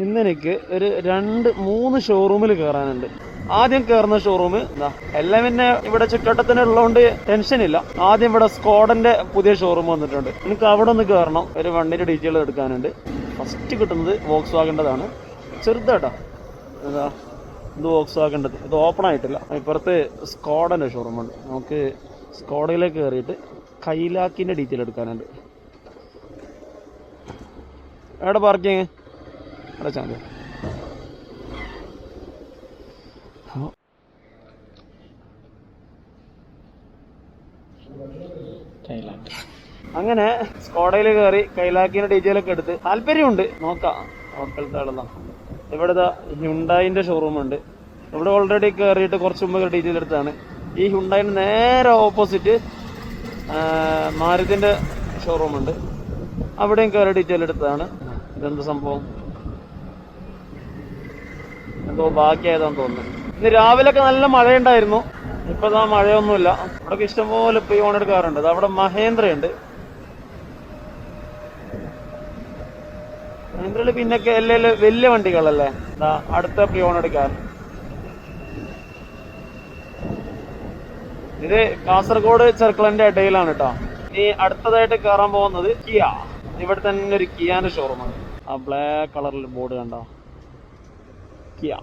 ഇന്ന് എനിക്ക് ഒരു രണ്ട് മൂന്ന് ഷോറൂമിൽ കയറാനുണ്ട് ആദ്യം കയറുന്ന ഷോറൂം എന്താ എല്ലാം പിന്നെ ഇവിടെ ചുറ്റോട്ടത്തിന് ഉള്ളതുകൊണ്ട് ടെൻഷൻ ഇല്ല. ആദ്യം ഇവിടെ സ്കോഡന്റെ പുതിയ ഷോറൂം വന്നിട്ടുണ്ട്. എനിക്ക് അവിടെ ഒന്ന് കയറണം ഒരു വണ്ടിന്റെ ഡീറ്റെയിൽ എടുക്കാനുണ്ട്. ഫസ്റ്റ് കിട്ടുന്നത് വോക്സ് വാഗേണ്ടതാണ് ചെറുതാട്ടോ. എന്താ ഇത് വോക്സ് വാഗേണ്ടത് ഇത് ഓപ്പൺ ആയിട്ടില്ല. ഇപ്പുറത്ത് സ്കോഡന്റെ ഷോറൂം ഉണ്ട്. നമുക്ക് സ്കോഡയിലേക്ക് കയറിയിട്ട് കൈലാക്കിന്റെ ഡീറ്റെയിൽ എടുക്കാനുണ്ട്. എവിടെ പാർക്കിങ് അവിടെ ചാന്തി അങ്ങനെ സ്കോഡയിൽ കയറി കൈലാക്കിന്റെ ഡീറ്റെയിൽ ഒക്കെ എടുത്ത് താല്പര്യമുണ്ട്. നോക്കാം. ഹോട്ടലത്തെ ആളെല്ലാം. ഇവിടുത്തെ ഹ്യുണ്ടായിന്റെ ഷോറൂം ഉണ്ട്. ഇവിടെ ഓൾറെഡി കയറിയിട്ട് കുറച്ച് മുമ്പ് ഡീറ്റെയിൽ എടുത്താണ് ഈ ഹ്യുണ്ടായിന് നേരെ ഓപ്പോസിറ്റ് മാരുതിന്റെ ഷോറൂം ഉണ്ട്. അവിടെയും കയറി ഡീറ്റെയിൽ എടുത്തതാണ്. ഇതെന്ത് സംഭവം? എന്തോ ബാക്കിയായതാന്ന് തോന്നുന്നു. ഇന്ന് രാവിലെയൊക്കെ നല്ല മഴയുണ്ടായിരുന്നു. ഇപ്പൊ ആ മഴയൊന്നുമില്ല. ഇവിടെ ഇഷ്ടംപോലെ ഇപ്പൊ ഈ ഓണെടുക്കാറുണ്ട്. അവിടെ മഹേന്ദ്രയുണ്ട്. മഹേന്ദ്രയിൽ പിന്നൊക്കെ എല്ലാം വലിയ വണ്ടികളല്ലേ? അടുത്ത പ്രിയോൺ എടുക്കാൻ ഇത് കാസർഗോഡ് ചെർക്കളന്റെ ഇടയിലാണ് കേട്ടോ ഇനി അടുത്തതായിട്ട് കയറാൻ പോകുന്നത് കിയ. ഇവിടെ തന്നെ ഒരു കിയാന്റെ ഷോറൂമാണ് ആ ബ്ലാക്ക് കളറിൽ ബോർഡ് കണ്ടോ? കിയ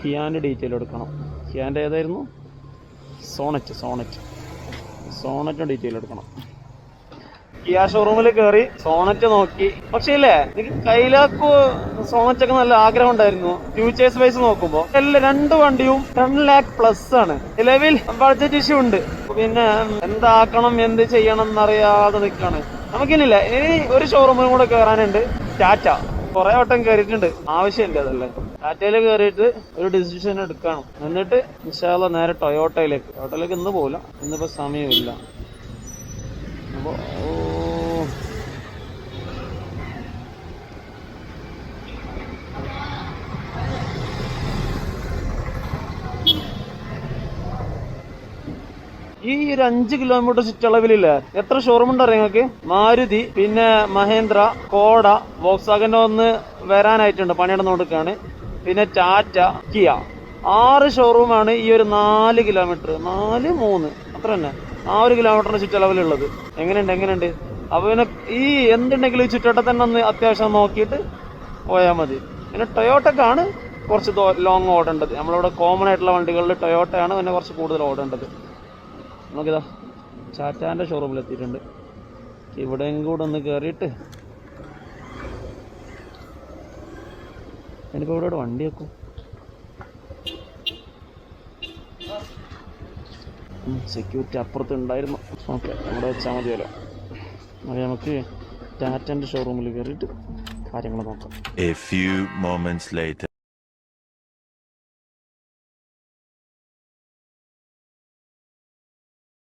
കിയാന്റെ ഡീറ്റെയിൽ എടുക്കണം. കിയാന്റെ ഏതായിരുന്നു? സോണറ്റ് സോണറ്റ് സോണറ്റ് ഡീറ്റെയിൽ എടുക്കണം. കിയ ഷോറൂമിൽ കയറി സോണറ്റ് നോക്കി. പക്ഷേ ഇല്ലേ എനിക്ക് കൈലാക്കു സോണറ്റൊക്കെ നല്ല ആഗ്രഹം ഉണ്ടായിരുന്നു. ഫ്യൂച്ചേഴ്സ് വൈസ് നോക്കുമ്പോൾ എല്ലാ രണ്ട് വണ്ടിയും ടെൻ ലാക്ക് പ്ലസ് ആണ്. നിലവിൽ ബഡ്ജറ്റ് ഇഷ്യൂ ഉണ്ട്. പിന്നെ എന്താക്കണം എന്ത് ചെയ്യണം എന്നറിയാതെ നിൽക്കാണ് നമുക്കിനില്ല. ഇനി ഒരു ഷോറൂമിലും കൂടെ കയറാനുണ്ട് ടാറ്റ കുറെ വട്ടം കയറിയിട്ടുണ്ട് ആവശ്യമില്ല അതല്ലേ ടാറ്റയിൽ കയറിയിട്ട് ഒരു ഡിസിഷൻ എടുക്കണം. എന്നിട്ട് ഇൻഷാല്ല നേരെ ടൊയോട്ടയിലേക്ക് ടൊയോട്ടയിലേക്ക് ഇന്ന് പോകില്ല ഇന്നിപ്പോ സമയമില്ല. അപ്പൊ ഈ ഒരു അഞ്ച് കിലോമീറ്റർ ചുറ്റളവിലില്ല എത്ര ഷോറൂം ഉണ്ട് അറിയാം നിങ്ങൾക്ക്? മാരുതി പിന്നെ മഹേന്ദ്ര കോട വോക്സാഗന്റെ ഒന്ന് വരാനായിട്ടുണ്ട് പണിയിടന്നുകൊടുക്കാണ് പിന്നെ ടാറ്റ കിയ. ആറ് ഷോറൂമാണ് ഈ ഒരു നാല് കിലോമീറ്റർ നാല് മൂന്ന് അത്ര തന്നെ. ആ ഒരു കിലോമീറ്ററിന് ചുറ്റളവിലുള്ളത് എങ്ങനെയുണ്ട് എങ്ങനെയുണ്ട്? അപ്പൊ പിന്നെ ഈ എന്തുണ്ടെങ്കിലും ചുറ്റോട്ടം തന്നെ ഒന്ന് അത്യാവശ്യം നോക്കിയിട്ട് പോയാൽ മതി. പിന്നെ ടൊയോട്ടക്കാണ് കുറച്ച് ലോങ് ഓടേണ്ടത്. നമ്മളിവിടെ കോമൺ ആയിട്ടുള്ള വണ്ടികളിൽ ടൊയോട്ടയാണ് പിന്നെ കുറച്ച് കൂടുതൽ ഓടേണ്ടത്. നമുക്കിതാ ചാറ്റാന്റെ ഷോറൂമിൽ എത്തിയിട്ടുണ്ട്. ഇവിടെയും കൂടെ ഒന്ന് കയറിയിട്ട് എനിക്കിപ്പോൾ ഇവിടെ വണ്ടി വെക്കും. സെക്യൂരിറ്റി അപ്പുറത്ത് ഉണ്ടായിരുന്നു. ഓക്കെ അവിടെ വെച്ചാൽ മതിയല്ലോ. അത് നമുക്ക് ടാറ്റന്റെ ഷോറൂമിൽ കയറിയിട്ട് കാര്യങ്ങൾ നോക്കാം.